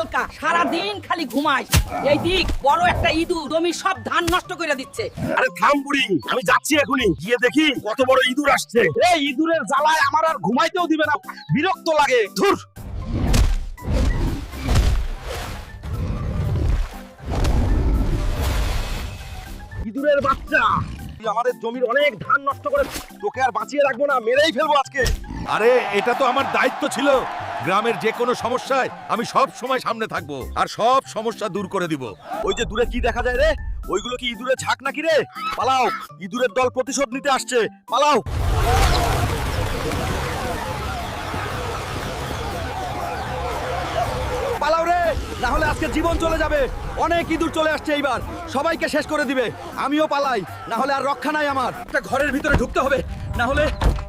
হালকা সারা দিন খালি ঘুমাই এই দিক বড় একটা ইঁদুর জমি সব ধান নষ্ট করে দিচ্ছে। আরে থাম বুড়ি আমি যাচ্ছি এখনই। গিয়ে দেখি কত বড় ইঁদুর আসছে। এই ইঁদুরের জ্বালায় আমার আর ঘুমাইতেও দিবে না বিরক্ত লাগে। ধুর। ইঁদুরের বাচ্চা তুই আমাদের জমির অনেক ধান নষ্ট করে তোকে আর বাঁচিয়ে রাখব না মেরেই ফেলব আজকে। আরে এটা তো আমার দায়িত্ব ছিল। গ্রামের যে কোনো সমস্যায় আমি সব সময় সামনে থাকব আর সব সমস্যা দূর করে দিব। ওই যে দূরে কি দেখা যায় রে? ওইগুলো কি ইঁদুরের ঝাঁক নাকি রে? পালাও, ইঁদুরের দল প্রতিশোধ নিতে আসছে। পালাও। পালাও রে, না হলে আজকে জীবন চলে যাবে। অনেক ইঁদুর চলে আসছে এইবার। সবাইকে শেষ করে দিবে। আমিও পালাই, না হলে আর রক্ষা নাই আমার। একটা ঘরের ভিতরে ঢুকতে হবে, না হলে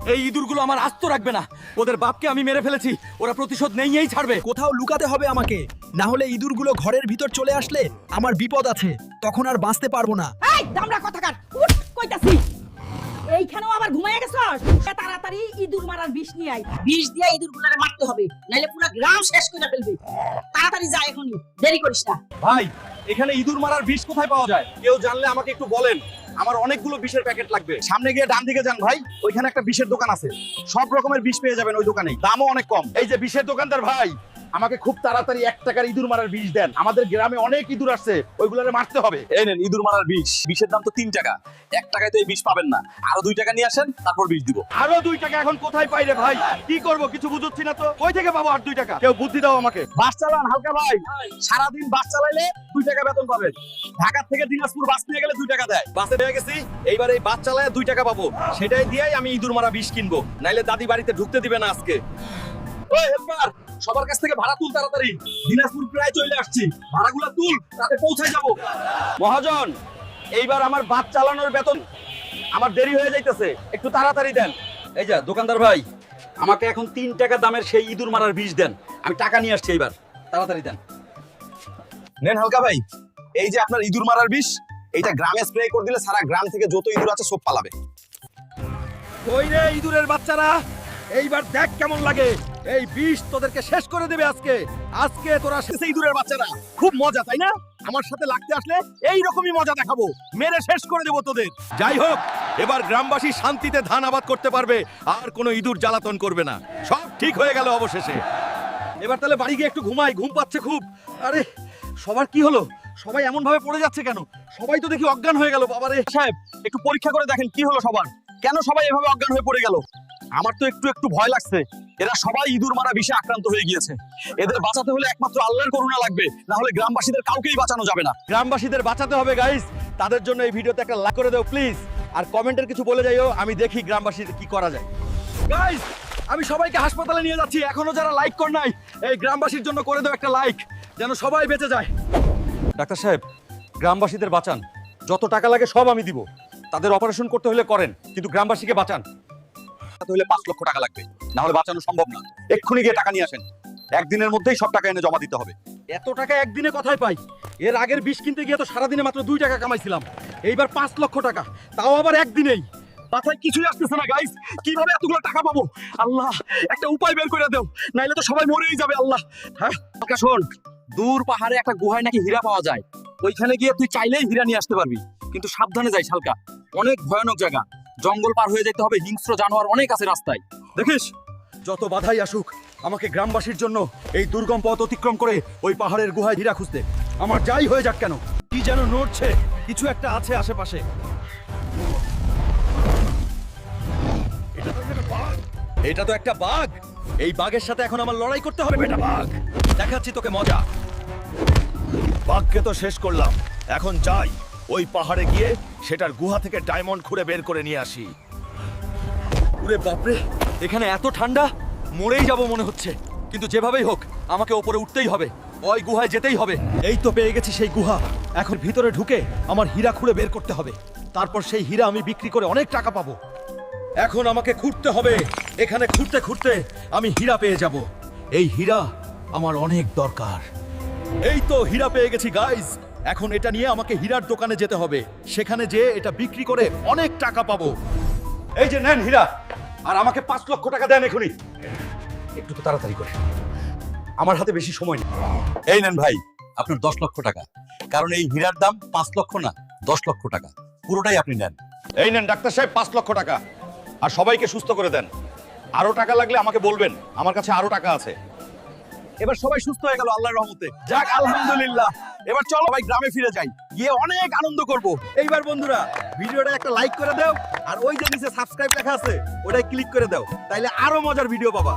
এই ইঁদুরগুলো আমার আস্ত রাখবে না। ওদের বাপকে আমি মেরে ফেলেছি। ওরা প্রতিশোধ নেইয়েই ছাড়বে। কোথাও লুকাতে হবে আমাকে। না হলে ইঁদুরগুলো ঘরের ভিতর চলে আসলে আমার বিপদ আছে। তখন আর বাঁচতে পারব না। এই দামড়া কথাকার! উঠ কইতাছি। এইখানেও আবার ঘুমাইয়া গেছস? তাড়াতাড়ি ইঁদুর মারার বিষ নিয়ে আই বিষ দিয়ে ইঁদুর গুলারে মারতে হবে। নাইলে পুরো গ্রাম শেষ করে ফেলবে। তাড়াতাড়ি যা এখনই। দেরি করিস না। ভাই এখানে ইঁদুর মারার বিষ কোথায় পাওয়া যায়? কেউ জানলে আমাকে একটু বলেন। আমার অনেকগুলো বিষের প্যাকেট লাগবে। সামনে গিয়ে ডান দিকে যান ভাই, ওইখানে একটা বিষের দোকান আছে। সব রকমের বিষ পেয়ে যাবেন ওই দোকানে দামও অনেক কম। এই যে বিষের দোকানদার ভাই আমাকে খুব তাড়াতাড়ি এক টাকার ইঁদুর মারার বিষ দেন। আমাদের গ্রামে অনেক ইঁদুর আসছে ওইগুলোরে মারতে হবে। এই নেন ইঁদুর মারার বিষ। বিষের দাম তো তিন টাকা। এক টাকায় তো এই বিষ পাবেন না। আরও দুই টাকা নিয়ে আসেন তারপর বিষ দিব। আরও দুই টাকা এখন কোথায় পাই রে ভাই? কি করব কিছু বুঝছি না তো। কই থেকে পাবো আর দুই টাকা? কেউ বুদ্ধি দাও আমাকে। বাস চালান হালকা ভাই। সারাদিন বাস চালাইলে দুই টাকা বেতন পাবেন ঢাকা থেকে দিনাজপুর বাস নিয়ে গেলে দুই টাকা দেয়। বাসে পেয়ে গেছি এইবার এই বাস চালায় দুই টাকা পাবো। সেটাই দিয়েই আমি ইঁদুর মারা বিষ কিনবো। নাইলে দাদি বাড়িতে ঢুকতে দিবে না আজকে। ওই হেল্পার! সবার কাছ থেকে ভাড়া তুল তাড়াতাড়ি। দিনাজপুর প্রায় চলে আসছি। ভাড়াগুলো তুল তাতে পৌঁছায় যাব। মহাজন এইবার আমার বাস চালানোর বেতন আমার দেরি হয়ে যাইতেছে। একটু তাড়াতাড়ি দেন। এই যা দোকানদার ভাই আমাকে এখন তিন টাকা দামের সেই ইঁদুর মারার বিষ দেন। আমি টাকা নিয়ে আসছি এইবার। তাড়াতাড়ি দেন। নেন হালকা ভাই এই যে আপনার ইঁদুর মারার বিষ এইটা গ্রামে স্প্রে করে দিলে সারা গ্রাম থেকে যত ইঁদুর আছে সব পালাবে। ওই রে ইঁদুরের বাচ্চারা? এইবার দেখ কেমন লাগে। এই বিষ তোদেরকে শেষ করে দেবে আজকে। আজকে তোরা শেষে ইঁদুরের বাচ্চারা। খুব মজা, তাই না? আমার সাথে লাগতে আসলে এই রকমই মজা দেখাবো। মেরে শেষ করে দেবো তোদের। যাই হোক, এবার গ্রামবাসী শান্তিতে ধান আবাদ করতে পারবে, আর কোনো ইঁদুর জ্বালাতন করবে না। সব ঠিক হয়ে গেল অবশেষে। এবার তাহলে বাড়ি গিয়ে একটু ঘুমাই, ঘুম পাচ্ছে খুব। আরে, সবার কি হলো? সবাই এমন ভাবে পড়ে যাচ্ছে কেন? সবাই তো দেখি অজ্ঞান হয়ে গেল। বাবারে। সাহেব, একটু পরীক্ষা করে দেখেন কি হলো সবার। কেন সবাই এভাবে অজ্ঞান হয়ে পড়ে গেল? আমার তো একটু একটু ভয় লাগছে। এরা সবাই ইঁদুর মারা বিষে আক্রান্ত হয়ে গিয়েছে। এদের বাঁচাতে হলে একমাত্র আল্লাহর করুণা লাগবে, না হলে গ্রামবাসীদের কাউকেই বাঁচানো যাবে না। গ্রামবাসীদের বাঁচাতে হবে গাইস তাদের জন্য এই ভিডিওতে একটা লাইক করে দাও প্লিজ আর কমেন্টের কিছু বলে যাইও, আমি দেখি গ্রামবাসীদের কি করা যায়। গাইস আমি সবাইকে হাসপাতালে নিয়ে যাচ্ছি, এখনও যারা লাইক কর নাই, এই গ্রামবাসীর জন্য করে দাও একটা লাইক যেন সবাই বেঁচে যায়। ডাক্তার সাহেব, গ্রামবাসীদের বাঁচান। যত টাকা লাগে সব আমি দিব। তাদের অপারেশন করতে হলে করেন, কিন্তু গ্রামবাসীকে বাঁচান। বাঁচাতে হলে পাঁচ লক্ষ টাকা লাগবে। না হলে বাঁচানো সম্ভব না। এক্ষুনি গিয়ে টাকা নিয়ে আসেন। একদিনের মধ্যেই সব টাকা এনে জমা দিতে হবে। এত টাকা একদিনে কোথায় পাই? এর আগের বিষ কিনতে গিয়ে তো সারাদিনে মাত্র দুই টাকা কামাইছিলাম। এইবার পাঁচ লক্ষ টাকা। তাও আবার একদিনেই। মাথায় কিছুই আসতেছে না গাইস কীভাবে এতগুলো টাকা পাবো? আল্লাহ একটা উপায় বের করে দেও। নাইলে তো সবাই মরেই যাবে আল্লাহ। হ্যাঁ? শোন। দূর পাহাড়ে একটা গুহায় নাকি হীরা পাওয়া যায়। ওইখানে গিয়ে তুই চাইলেই হীরা নিয়ে আসতে পারবি। কিন্তু সাবধানে যাই শালকা। অনেক ভয়ানক জায়গা। জঙ্গল পার হয়ে যেতে হবে, হিংস্র জানোয়ার অনেক আছে রাস্তায়। দেখিস? যত বাধাই আসুক, আমাকে গ্রামবাসীর জন্য এই দুর্গম পথ অতিক্রম করে ওই পাহাড়ের গুহায় হীরা খুঁজতে। আমার যাই হয়ে যাক কেন? কি যেন নড়ছে, কিছু একটা আছে আশেপাশে। এটা তো একটা বাঘ। এই বাঘের সাথে এখন আমার লড়াই করতে হবে, বেটা বাঘ। দেখাচ্ছি তোকে মজা। বাঘকে তো শেষ করলাম। এখন যাই। ওই পাহাড়ে গিয়ে সেটার গুহা থেকে ডায়মন্ড খুঁড়ে বের করে নিয়ে আসি। ওরে বাপরে, এখানে এত ঠান্ডা, মরেই যাব মনে হচ্ছে। কিন্তু যেভাবেই হোক, আমাকে ওপরে উঠতেই হবে। ওই গুহায় যেতেই হবে। এই তো পেয়ে গেছি সেই গুহা। এখন ভিতরে ঢুকে আমার হীরা খুঁড়ে বের করতে হবে। তারপর সেই হীরা আমি বিক্রি করে অনেক টাকা পাবো। এখন আমাকে খুঁড়তে হবে। এখানে খুঁড়তে খুঁড়তে আমি হীরা পেয়ে যাব। এই হীরা আমার অনেক দরকার। এই তো হীরা পেয়ে গেছি গাইস এখন এটা নিয়ে আমাকে হীরার দোকানে যেতে হবে। সেখানে যেয়ে এটা বিক্রি করে অনেক টাকা পাবো। এই যে নেন হীরা, আর আমাকে পাঁচ লক্ষ টাকা দেন এখনই। একটু তো তাড়াতাড়ি করে আমার হাতে বেশি সময় নেই। এই নেন ভাই, আপনার দশ লক্ষ টাকা। কারণ এই হীরার দাম পাঁচ লক্ষ না, দশ লক্ষ টাকা। পুরোটাই আপনি নেন। এই নেন ডাক্তার সাহেব, পাঁচ লক্ষ টাকা। আর সবাইকে সুস্থ করে দেন। আরও টাকা লাগলে আমাকে বলবেন, আমার কাছে আরও টাকা আছে। এবার সবাই সুস্থ হয়ে গেল আল্লাহর রহমতে। যাক, আলহামদুলিল্লাহ। এবার চলো ভাই গ্রামে ফিরে যাই। গিয়ে অনেক আনন্দ করব। এইবার বন্ধুরা ভিডিওটা একটা লাইক করে দাও, আর ওই যে নিচে সাবস্ক্রাইব লেখা আছে ওটাই ক্লিক করে দাও, তাইলে আরও মজার ভিডিও পাবা।